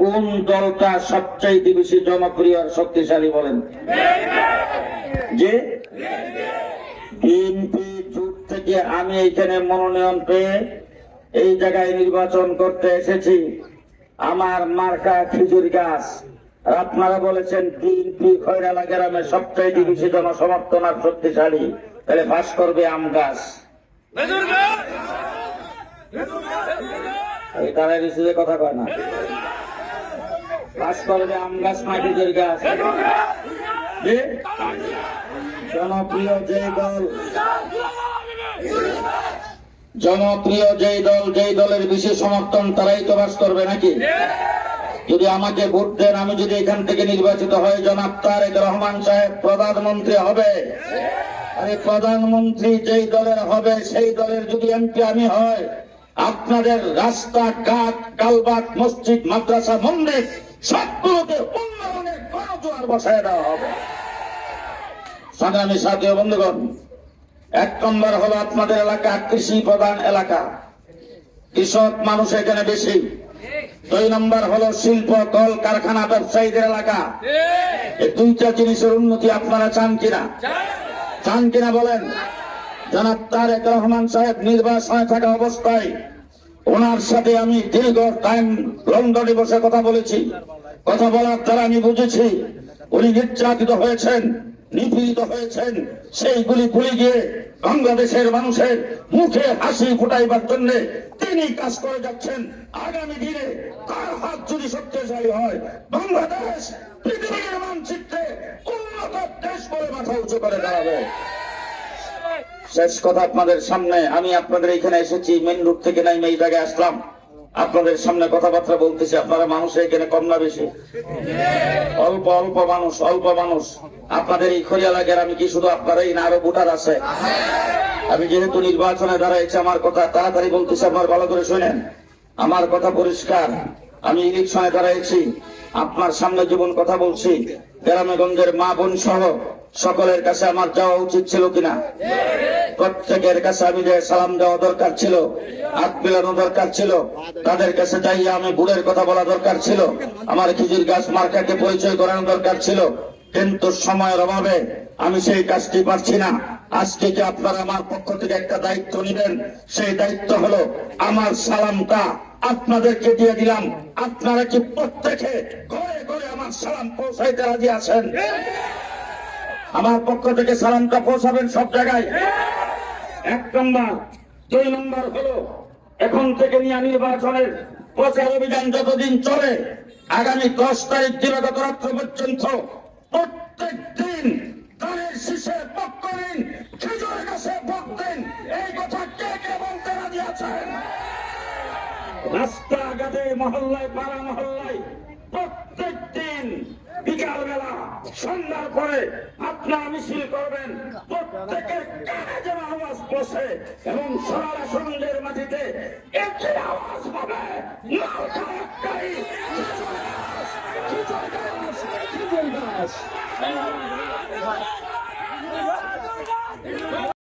কোন দলটা সবচাইতে বেশি জনপ্রিয় আর শক্তিশালী বলেন? যে বিএনপি জোট থেকে আমি এখানে মনোনয়ন পেয়ে এই জায়গায় নির্বাচন করতে এসেছি। আমার মার্কা খেজুর গাছ। আপনারা বলেছেন বিএনপি খৈরালা গ্রামে সবচাইতে বেশি জনসমর্থন আর শক্তিশালী। তাহলে ফাঁস করবে আম গাছ। এই তারা কথা কয় না। আম গাছ গাছ। জনপ্রিয় যে দল। জনপ্রিয় যেই দল, যেই দলের বিশেষ সমর্থন তারাই তো বাস করবে নাকি? যদি আমাকে ভোট দেন, আমি যদি এখান থেকে নির্বাচিত হই, জনাব তারেক রহমান সাহেব প্রধানমন্ত্রী হবে। আরে প্রধানমন্ত্রী যেই দলের হবে, সেই দলের যদি এমপি আমি হয় আপনাদের রাস্তা ঘাট কালবাট মসজিদ, মাদ্রাসা, মন্দির সবগুলোকে উন্নয়নের গণজোয়ার বসায় দেওয়া হবে। সংগ্রামী সাথী বন্ধুগণ, এক নম্বর হলো আপনাদের এলাকা কৃষি প্রধান এলাকা। কৃষক মানুষ এখানে বেশি। দুই নম্বর হলো শিল্প, কল, কারখানা ব্যবসায়ীদের এলাকা। এই দুইটা জিনিসের উন্নতি আপনারা চান কিনা? চান কিনা বলেন? জনাব তারেক রহমান সাহেব নির্বাচনে থাকা অবস্থায় ওনার সাথে আমি দীর্ঘ টাইম লন্ডনে বসে কথা বলেছি। কথা বলার দ্বারা আমি বুঝেছি, উনি নির্যাতিত হয়েছেন, নিপীড়িত হয়েছেন। সেইগুলি ভুলে গিয়ে বাংলাদেশের মানুষের মুখে হাসি ফুটাইবার জন্য তিনি কাজ করে যাচ্ছেন। আগামী দিনে তার হাত যদি শক্তিশালী হয়, বাংলাদেশ পৃথিবীর মানচিত্রে উন্নত দেশ বলে মাথা উঁচু করে দাঁড়াবে। শেষ কথা আপনাদের সামনে। আমি আপনাদের এখানে এসেছি মেন রুট থেকে নাই এই জায়গায় আসলাম। আপনাদের সামনে কথাবার্তা বলতেছি, আপনারা মানুষ এখানে কম না বেশি। অল্প অল্প মানুষ অল্প মানুষ। আপনাদের এই খরিয়ালা গ্রামে কি শুধু আপনারাই না, আরও ভোটার আছে? আমি যেহেতু নির্বাচনে দাঁড়াইছি, আমার কথা তাড়াতাড়ি বলতেছি, আপনার ভালো করে শুনেন। আমার কথা পরিষ্কার। আমি ইলেকশনে দাঁড়াইছি, আপনার সামনে জীবন কথা বলছি। গ্রামে গঞ্জের মা বোন সহ সকলের কাছে আমার যাওয়া উচিত ছিল কিনা? প্রত্যেকের কাছে আমি যে সালাম দেওয়া দরকার ছিল, হাত মেলানো দরকার ছিল, তাদের কাছে যাইয়া আমি বুড়ের কথা বলা দরকার ছিল, আমার খিজির গাছ মার্কাকে পরিচয় করানো দরকার ছিল, কিন্তু সময়ের অভাবে আমি সেই কাজটি পারছি না। আজকে কি আপনারা আমার পক্ষ থেকে একটা দায়িত্ব নেবেন সেই দায়িত্ব হলো আমার সালামটা আপনাদেরকে দিয়ে দিলাম। আপনারা কি প্রত্যেকে ঘরে ঘরে আমার সালাম পৌঁছাইতে রাজি আছেন? আমার পক্ষ থেকে সালামটা পৌঁছাবেন সব জায়গায়? এক নম্বর, দুই নম্বর হলো, এখন থেকে নিয়ে নির্বাচনের প্রচার অভিযান যতদিন চলে, আগামী দশ তারিখ দিবাগত রাত্র পর্যন্ত প্রত্যেক দিন ধানের শীষে পক্ষ দিন খেজুর গাছে ভোট দিন, এই কথা কে কে বলতে রাজি আছেন? রাস্তাঘাটে মহল্লায়, পাড়া মহল্লায় প্রত্যেক দিন বিকাল বেলা সন্ধ্যার পরে আপনারা মিছিল করবেন। প্রত্যেকের কানে যেন আওয়াজ বসে এবং সারা সন্ধ্যের মাটিতে একটি আওয়াজ হবে। লাল